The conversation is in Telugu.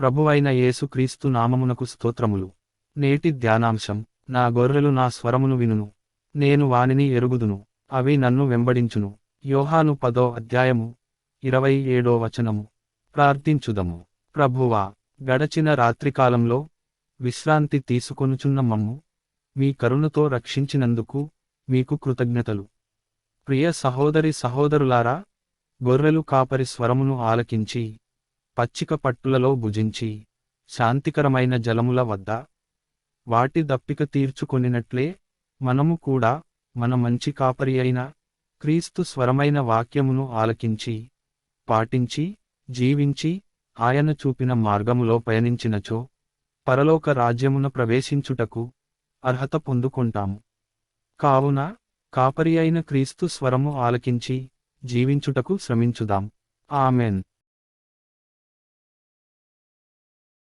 ప్రభువైన యేసుక్రీస్తు నామమునకు స్తోత్రములు. నేటి ధ్యానాంశం నా గొర్రెలు నా స్వరమును వినును. నేను వానిని ఎరుగుదును అవి నన్ను వెంబడించును. యోహాను పదో అధ్యాయము ఇరవై ఏడో వచనము. ప్రార్థించుదము. ప్రభువా గడచిన రాత్రికాలంలో విశ్రాంతి తీసుకొనుచున్న మమ్ము మీ కరుణతో రక్షించినందుకు మీకు కృతజ్ఞతలు. ప్రియ సహోదరి సహోదరులారా గొర్రెలు కాపరి స్వరమును ఆలకించి పచ్చిక పట్టులలో భుజించి శాంతికరమైన జలముల వద్ద వాటి దప్పిక తీర్చుకొనినట్లే మనము కూడా మన మంచి కాపరి అయిన క్రీస్తు స్వరమైన వాక్యమును ఆలకించి పాటించి జీవించి ఆయన చూపిన మార్గములో పయనించినచో పరలోక రాజ్యమున ప్రవేశించుటకు అర్హత పొందుకుంటాము. కావున కాపరి అయిన క్రీస్తు స్వరము ఆలకించి జీవించుటకు శ్రమించుదాం. ఆమెన్.